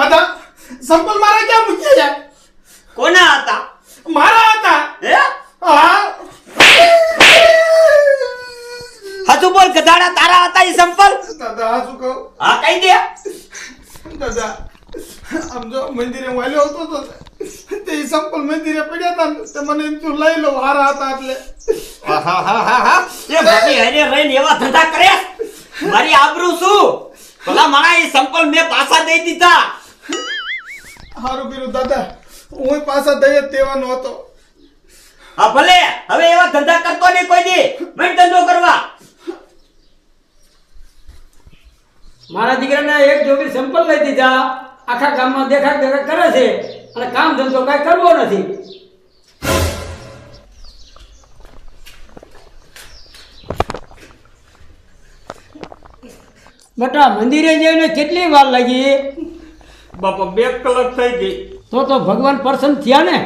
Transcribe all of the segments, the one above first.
દાદા સંપલ મારા ક્યાં મૂક્યા છે? કોના હતા? મારા હતા? હે? હા. હાથું બોલ ગધાડા તારા હતા એ સંપલ દાદા શું કહું? હા કહી દે. દાદા આમ જો મંદિરે વાલ્યો હતો તો તે સંપલ મંદિરે પડ્યા હતા તે મને એમ થયું લઈ લો હારા હતા એટલે. આહાહાહા. એ મારી હારે રહીને એવા ધંધા કરે મારી આબરૂ શું? ભલા મારા એ સંપલ મેં પાછા દઈ દીધા. હારું કર્યું દાદા. હું પાછા દઈએ તેવા દેવાનો હતો. હા ભલે. હવે એવા ધંધા કરતો નહીં કોઈ દી. મેં ધંધો કરવા. મારા દીકરાને એક જોડી સંપલ લઈ દીધા. આખા ગામમાં દેખા દેખા કરે છે. અને કામ ધંધો કાંઈ કરવો નથી. બટા મંદિરે જઈને કેટલી વાર લાગી? બાપા બે કલાક થઈ ગઈ. તો તો ભગવાન પ્રસન્ન થયા ને?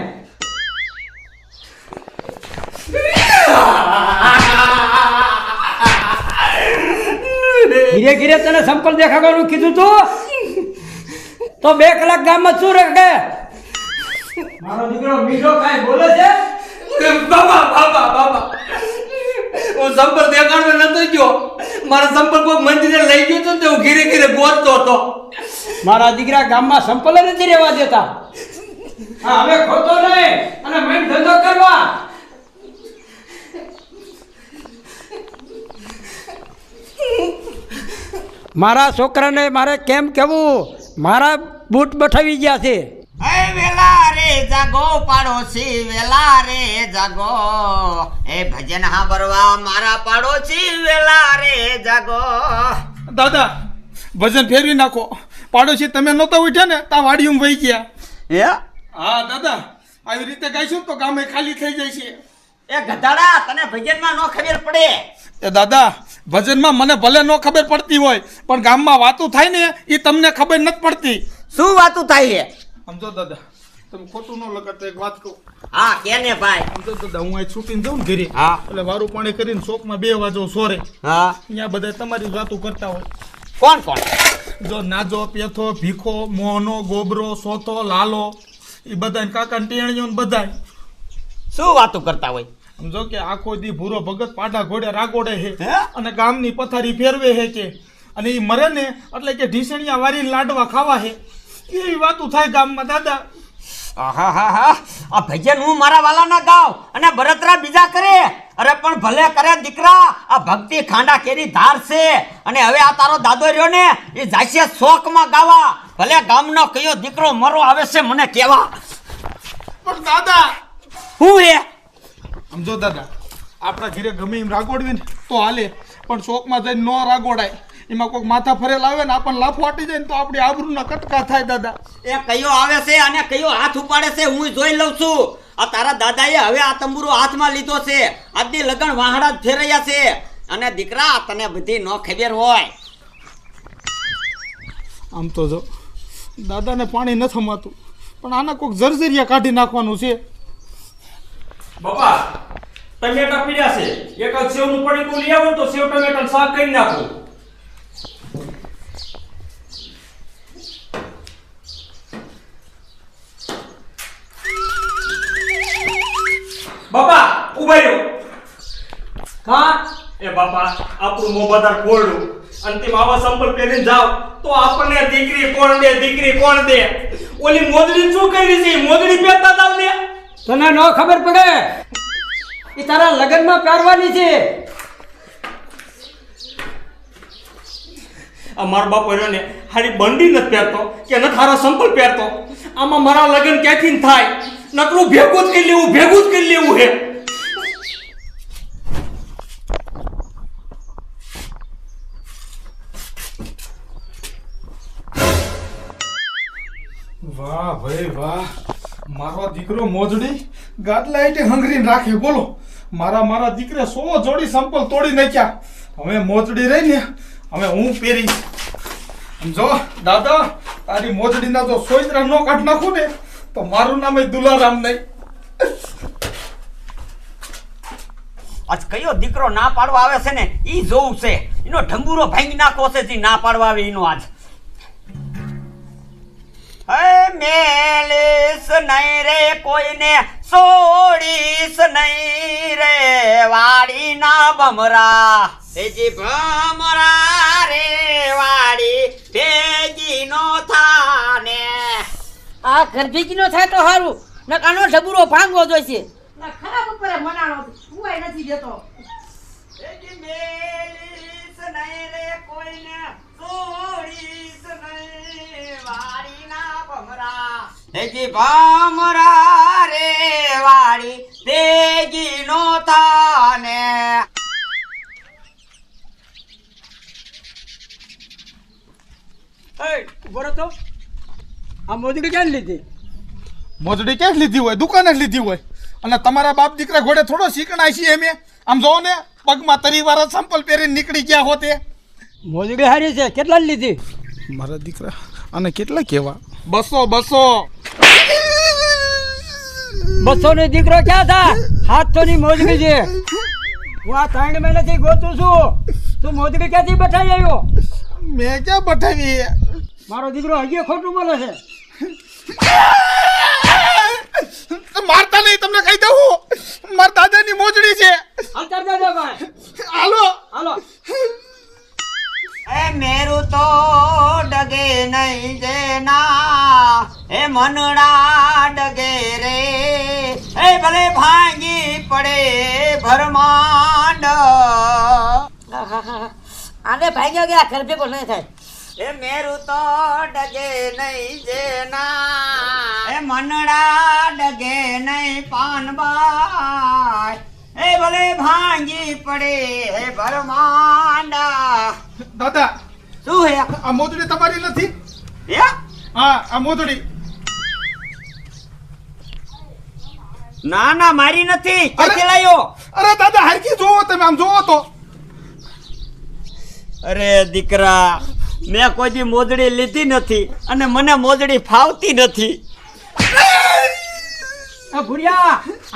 ધીરે ધીરે તને સંપલ દેખાવાનું કીધું તું? તો બે કલાક ગામમાં શું રહે મારો દીકરો મીઠો કાંઈ બોલે છે? બાબા બાબા બાબા હું સંપલ દેખાડવા નતો ગયો. મારો સંપલ કોઈ મંદિરે લઈ ગયો તો ને હું ઘીરે ઘીરે ગોતતો હતો. મારા દીકરા ગામમાં સંપલ નથી રહેવા દેતા. હા હવે ખોટો નહીં અને મેં ધંધો કરવા. મારા છોકરાને મારે કેમ કેવું? મારા બૂટ બઠાવી ગયા છે. એ વેલા રે જાગો પાડોશી વેલા રે જાગો. એ ભજન સાંભળવા મારા પાડોશી વેલા રે જાગો. દાદા ભજન ફેરવી નાખો. પાડોશી તમે નહોતા ઉઠ્યા ને તા વાડીયું વહી ગયા. હે? હા દાદા આવી રીતે ગાઈશું તો ગામે ખાલી થઈ જાય છે. એ ગધાડા તને ભજનમાં નો ખબર પડે. એ દાદા ભજનમાં મને ભલે ન ખબર પડતી હોય પણ ગામમાં વાતું થાય ને એ તમને ખબર નથી પડતી. શું વાતું થાય છે? સમજો દાદા તમે ખોટું ન લગાડતો એક વાત કહું. હા કેને ભાઈ? સમજો દાદા હું અહીં છૂટીને જાઉં ને ઘરે હા. એટલે વારું પાણી કરીને શોકમાં બે વાજો સોરે. હા. અહીંયા બધા તમારી વાતો કરતા હોય. કોણ કોણ? જો નાજો પેથો ભીખો મોહનો ગોબરો સોથો લાલો એ બધા કાકા ટેણીઓ ને બધા શું વાતો કરતા હોય? સમજો કે આખો દી ભૂરો ભગત પાટા ઘોડે રાગોડે હે? અને ગામની પથારી ફેરવે હે કે. અને એ મરે ને એટલે કે ઢીસણિયા વારી લાડવા ખાવા હે. એવી વાતું થાય ગામમાં દાદા. આહાહાહા. આ ભજન હું મારા વાલાના ગાવ અને બળતરા બીજા કરે. અરે પણ ભલે કરે દીકરા આ ભક્તિ ખાંડા કેરી ધાર છે. અને હવે આ તારો દાદો રહ્યો ને એ જાશે શોકમાં ગાવા. ભલે ગામનો કયો દીકરો મરો આવે છે મને કેવા. પણ દાદા! હું હે? સમજો દાદા આપણા ઘરે ગમે એમ રાગોડવી ને તો હાલે પણ શોકમાં જઈને ન રાગોડાય એમાં કોઈક માથા ફરેલ આવે ને આપણને લાફો આટી જાય ને તો આપણી આબરૂના કટકા થાય દાદા. એ કયો આવે છે અને કયો હાથ ઉપાડે છે હું જોઈ લઉં છું. આ તારા દાદાએ હવે આ તંબુરો હાથમાં લીધો છે. આજની લગન વાહડા જ ફેરવ્યા છે. અને દીકરા તને બધી ન ખબર હોય. આમ તો જો દાદાને પાણી નથી થમાતું પણ આના કોઈક જર્જરિયા કાઢી નાખવાનું છે. બાપા ટમેટા પીડ્યા છે. એક જ સેવનું પડીકું લઈ આવો તો સેવ ટમેટા શાક કરી નાખો. બાપા ઊભા રહ્યો કા એ બાપા આપણું મોબાદાર કોરડું. અંતિમ આવા સંપલ પહેરીને જાવ તો આપણને દીકરી કોણ દે દીકરી કોણ દે? ઓલી મોદડી શું કરી છે? મોદડી પહેરતા જાવ ને. તને ન ખબર પડે. એ તારા લગ્નમાં પહેરવાની છે. આ મારો બાપો રહ્યો ને હારી બંડી નથી પહેરતો કે નથી હારા સંપલ પહેરતો. આમાં મારા લગ્ન ક્યાંથી થાય? નકરું ભેગું કરી લેવું, ભેગું જ કરી લેવું હે. વાહ ભાઈ વાહ, મારો દીકરો મોજડી ગાદલાઈટે હંગરીને રાખે, બોલો. મારા મારા દીકરે સો જોડી સંપલ તોડી નાખ્યા. હવે મોજડી રહી ને, હવે હું પહેરીશ સમજો દાદા, તારી મોજડીના જો સોયત્રા નો કાઢ નાખું ને તો મારું નામ એ દુલારામ નહીં. આજ કયો દીકરો ના પાડવા આવે છે ને, ઈ જોવું છે. એનો ઢંગુરો ભાંગી નાખો છે જે ના પાડવા આવે એનો આજ. મેલીસ નહીં રે કોઈને સોડીસ નહીં રે વાડીના ભમરા. તેજી ભમરા રે વાડી ભેગી નો થાને આ ઘર ભેગી નો થાય તો સારું નકાનો ઢબુરો ભાંગવો જોઈશે. ખરાબ ઉપર મનાણો હુંય નથી દેતો ભેગી ભમરા. રે વાડી. ભેગી નો તાને. એ ઊભો રહો તો. આ મોજડી ક્યાં લીધી? મોજડી ક્યાંક લીધી હોય? દુકાને જ લીધી હોય. અને તમારા બાપ દીકરા ઘોડે થોડો શીખણાય છે અમે આમ જોવો ને પગમાં તરીવાળા સંપલ પહેરીને નીકળી ગયા હોતે. મોજડી હારી છે. કેટલા લીધી? મારા દીકરા અને કેટલા કેવા? બસો બસો. બસો ની દીકરો ક્યાં થા? હાથસો ની મોજડી છે. હું આ ત્રણ મહિનાથી ગોતું છું. તું મોજડી ક્યાંથી બઠાઈ આવ્યો? મેં ક્યાં બઠાવી? મારો દીકરો હજી ખોટું બોલે છે. મારતા નહીં તમને કહી દઉં મારા દાદાની મોજડી છે. અંતર દે ભાઈ. હાલો. હાલો. એ મેરું તો ડગે નહીં જેના. એ મનડા ડગે રે. એ ભલે ભાંગી પડે ભરમાંડ આને ભાગ્યો ગયા ઘર ભેગો નહીં થાય. એ મેરું તો ડગે નહીં જેના. એ મનડા ડગે નહીં પાનબાઈ એ ભલે ભાંગી પડે હે ભરમાંડા દાદા શું હે? આ મોજડી તમારી નથી? હે? હા આ મોજડી. ના ના મારી નથી! ક્યાંથી લાયો? અરે દાદા હરકી જોવો તમે આમ જોવો તો. અરે દીકરા મેં કોઈ મોજડી લીધી નથી અને મને મોજડી ફાવતી નથી.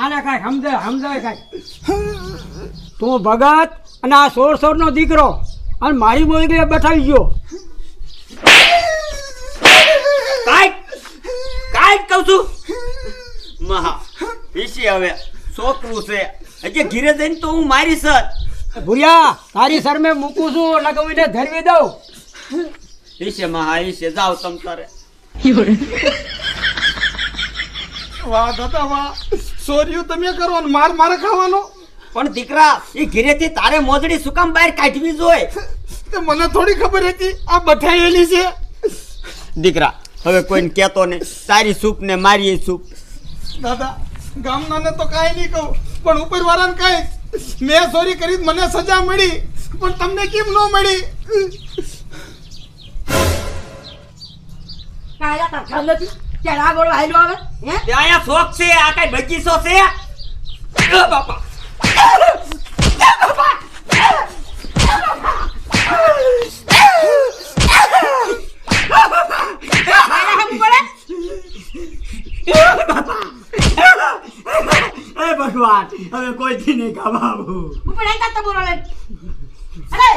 આને સમજે સમજાય તું ભગત અને આ સોળ સોળ નો દીકરો અને મારી મોજડી બેઠાવી ગયો. કાંઈક કાંઈક કહું છું. મહા પીસી હવે છોકરું છે. હજી ઘીરે જઈને તો હું મારી સર ભુરિયા તારી મેં મૂકું છું લગાવીને ધરવી દઉં. ઈશે તમ તારે. વાહ દાદા વાહ સોર્યું તમે કરો ને માર મારે ખાવાનો. પણ દીકરા એ ઘીરેથી તારે મોજડી સુકામ કામ બહાર કાઢવી જોઈએ તે મને થોડી ખબર હતી આ બઠાયેલી છે. દીકરા હવે કોઈને કહેતો નહીં. તારી સૂપ ને મારી સૂપ. દાદા ગામનાને તો કાંઈ નહીં કહું પણ ઉપરવાળાને કાંઈ. મેં ચોરી કરી મને સજા મળી પણ તમને કેમ ન મળી? કાયા તાર નથી? ગોળો હાલ્યો આવે? હે? તે અહીંયા શોખ છે આ કઈ બગીચો છે? અ બાપા. એ ભગવાન હવે કોઈથી નહીં કમાવું ઉપર હેતા તબુરો લે અરે!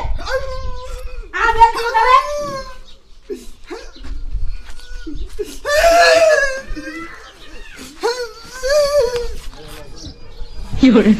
આ બે તું હવે